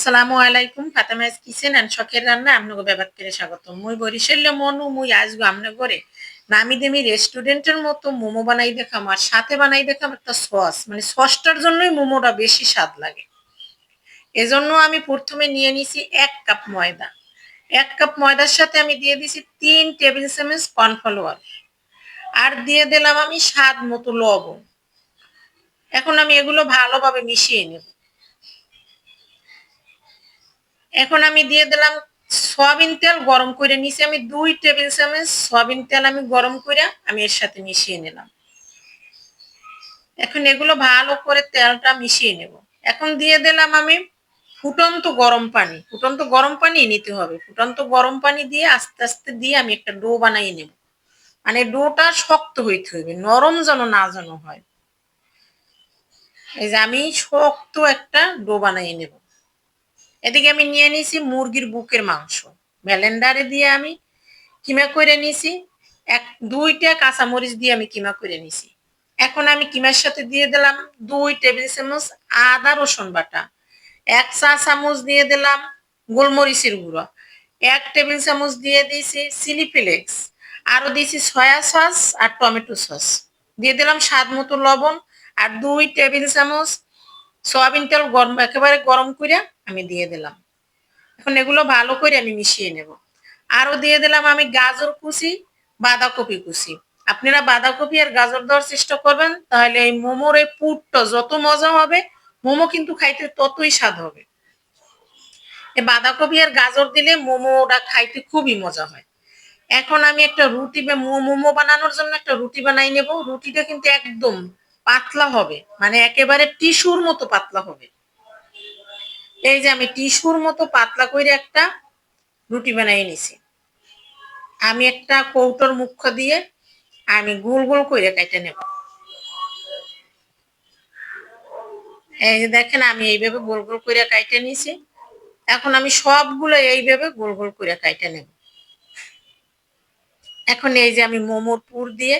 আসসালামু আলাইকুম Fatema's kitchen and শখের রান্না আপনাকে ব্যবহার করে স্বাগত মুই বরিশাল মনু, মুই আসব আপনার করে নামি দেমি রেস্টুরেন্টের মতো মোমো বানাই দেখাম আর সাথে বানাই দেখাম একটা সস মানে সসটার জন্যই মোমোটা বেশি স্বাদ লাগে। এজন্য আমি প্রথমে নিয়ে নিছি এক কাপ ময়দা। এক কাপ ময়দার সাথে আমি দিয়ে দিছি তিন টেবিল চামচ কর্নফ্লাওয়ার আর দিয়ে দিলাম আমি স্বাদ মতো লবণ। এখন আমি এগুলো ভালোভাবে মিশিয়ে নেব। এখন আমি দিয়ে দিলাম সয়াবিন তেল গরম করে নিছি আমি দুই টেবিল চামচ সয়াবিন তেল আমি গরম করে আমি এর সাথে মিশিয়ে নিলাম। এখন এগুলো ভালো করে তেলটা মিশিয়ে নেব। এখন দিয়ে দিলাম আমি ফুটন্ত গরম পানি। ফুটন্ত গরম পানি নিতে হবে। ফুটন্ত গরম পানি দিয়ে আস্তে আস্তে দিয়ে আমি একটা ডো বানাই নেব। মানে ডোটা শক্ত হইতে হবে, নরম যেন না যেন হয়। এই যে আমি শক্ত একটা ডো বানাই নেব। এদিকে আমি নিয়ে নিছি মুরগির বুকের মাংস। ব্যালেন্ডারে দিয়ে আমি কিমা করে নিছি, এক, দুইটা কাঁচামরিচ দিয়ে আমি কিমা করে নিছি। এখন আমি কিমার সাথে দিয়ে দিলাম দুই টেবিল চামচ আদা রসুন বাটা, এক চা চামচ দিয়ে দিলাম গোলমরিচের গুঁড়ো, এক টেবিল চামচ দিয়ে দিয়েছি চিলি ফ্লেক্স আরও দিয়েছি সয়া সস আর টমেটো সস। দিয়ে দিলাম স্বাদ মতো লবণ আর দুই টেবিল চামচ সয়াবিন তেল গরম, একেবারে গরম করে আমি দিয়ে দিলাম। এখন এগুলো ভালো করে আমি মিশিয়ে নেব। আরও দিয়ে দিলাম আমি গাজর কুচি, বাঁধাকপি কুচি। আপনারা বাঁধাকপি আর গাজর দেওয়ার চেষ্টা করবেন, তাহলে এই মোমোর এই পুরটা যত মজা হবে, মোমো কিন্তু খাইতে ততই স্বাদ হবে। এই বাঁধাকপি আর গাজর দিলে মোমোটা খাইতে খুবই মজা হয়। এখন আমি একটা রুটি মোমো বানানোর জন্য একটা রুটি বানাই নেব। রুটিটা কিন্তু একদম পাতলা হবে মানে একেবারে টিস্যুর মতো পাতলা হবে। এই যে আমি টিস্যুর মতো পাতলা করে একটা রুটি বানাই নিছি। আমি একটা কৌটোর মুখ্য দিয়ে আমি গোল গোল করে কেটে নেব। এই যে দেখেন, আমি এইভাবে গোল গোল করে কাইটে নিছি। এখন আমি সবগুলো এইভাবে গোল গোল করে কাইটে নেব। এখন এই যে আমি মোমোর পুর দিয়ে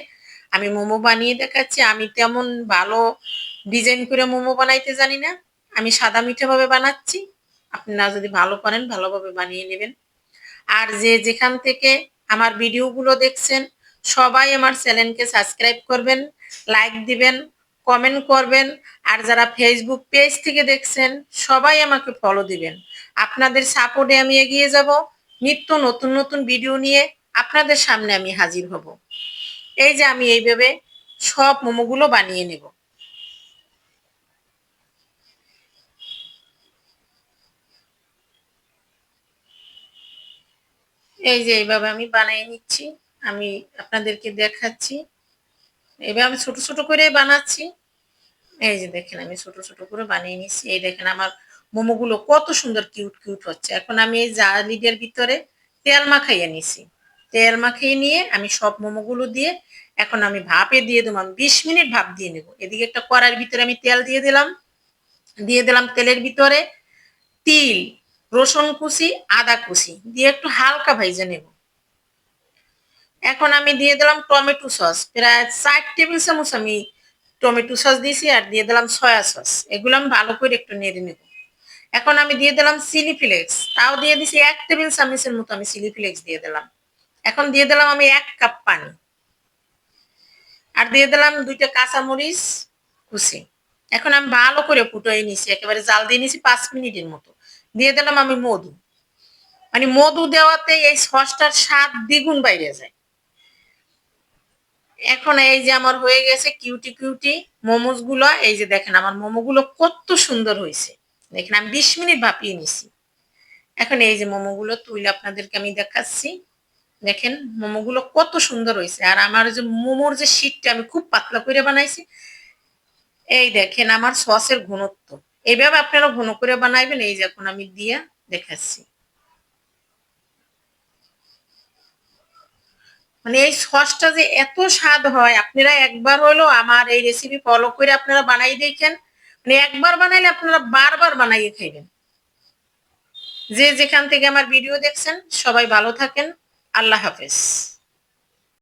আমি মোমো বানিয়ে দেখাচ্ছি, আমি তেমন ভালো ডিজাইন করে মোমো বানাইতে জানি না। আমি সাদা মিঠেভাবে বানাচ্ছি। আপনারা যদি ভালো পারেন, ভালোভাবে বানিয়ে নেবেন। আর যে যেখান থেকে আমার ভিডিওগুলো দেখছেন, সবাই আমার চ্যানেলকে সাবস্ক্রাইব করবেন, লাইক দিবেন, কমেন্ট করবেন। আর যারা ফেসবুক পেজ থেকে দেখছেন, সবাই আমাকে ফলো দিবেন। আপনাদের সাপোর্টে আমি এগিয়ে যাব। নিত্য নতুন নতুন ভিডিও নিয়ে আপনাদের সামনে আমি হাজির হব। এই যে আমি এইভাবে সব মোমোগুলো বানিয়ে নেব। এই যে এইভাবে আমি বানিয়ে নিচ্ছি, আমি আপনাদেরকে দেখাচ্ছি। এবার আমি ছোট ছোট করে বানাচ্ছি। এই যে দেখেন, আমি ছোট ছোট করে বানিয়ে নিচ্ছি। এই দেখেন, আমার মোমোগুলো কত সুন্দর কিউট কিউট হচ্ছে। এখন আমি এই জালিডের ভিতরে তেল মাখাইয়ে নিছি। তেল মাখিয়ে নিয়ে আমি সব মোমোগুলো দিয়ে এখন আমি ভাপে দিয়ে দেবো, আমি বিশ মিনিট ভাপ দিয়ে নেব। এদিকে একটা কড়াইয়ের ভিতরে আমি তেল দিয়ে দিলাম। দিয়ে দিলাম তেলের ভিতরে তিল, রসুন কুচি, আদা কুচি। দিয়ে একটু হালকা ভাইজে নেব। এখন আমি দিয়ে দিলাম টমেটো সস। প্রায় চার টেবিল চামচ আমি টমেটো সস দিয়েছি আর দিয়ে দিলাম সয়া সস। এগুলো আমি ভালো করে একটু নেড়ে নেব। এখন আমি দিয়ে দিলাম চিলি ফ্লেক্স। তাও দিয়ে দিছি এক টেবিল চামচের মতো আমি চিলি ফ্লেক্স দিয়ে দিলাম। এখন দিয়ে দিলাম আমি এক কাপ পানি। আর দিয়ে দিলাম দুইটা কাঁচামরিচ কুচি। এখন আমি ভালো করে ফুটোয় নিছি, একেবারে জাল দিয়ে নিছি পাঁচ মিনিটের মতো। দিয়ে দিলাম আমি মধু। মানে মধু দেওয়াতে এই সসটার স্বাদ দ্বিগুণ বাইরে যায়। এখন এই যে আমার হয়ে গেছে কিউটি কিউটি মোমোজগুলো এই যে দেখেন আমার মোমো গুলো কত সুন্দর হয়েছে। দেখেন আমি বিশ মিনিট ভাপিয়ে নিছি। এখন এই যে মোমো গুলো তুলে আপনাদেরকে আমি দেখাচ্ছি। দেখেন মোমোগুলো কত সুন্দর হয়েছে। আর আমার যে মোমোর যে শীতটা আমি খুব পাতলা করে বানাইছি, এই দেখেন আমার সসের ঘনত্ব। এইভাবে আপনারা ঘন করে বানাইবেন, এই যে এখন আমি দিয়া দেখাচ্ছি। মানে এই সসটা যে এত স্বাদ হয়, আপনারা একবার হলো আমার এই রেসিপি ফলো করে আপনারা বানাই দেখেন। মানে একবার বানাইলে আপনারা বারবার বানাইয়ে খাইবেন। যে যেখান থেকে আমার ভিডিও দেখছেন, সবাই ভালো থাকেন। আল্লাহ হাফেজ।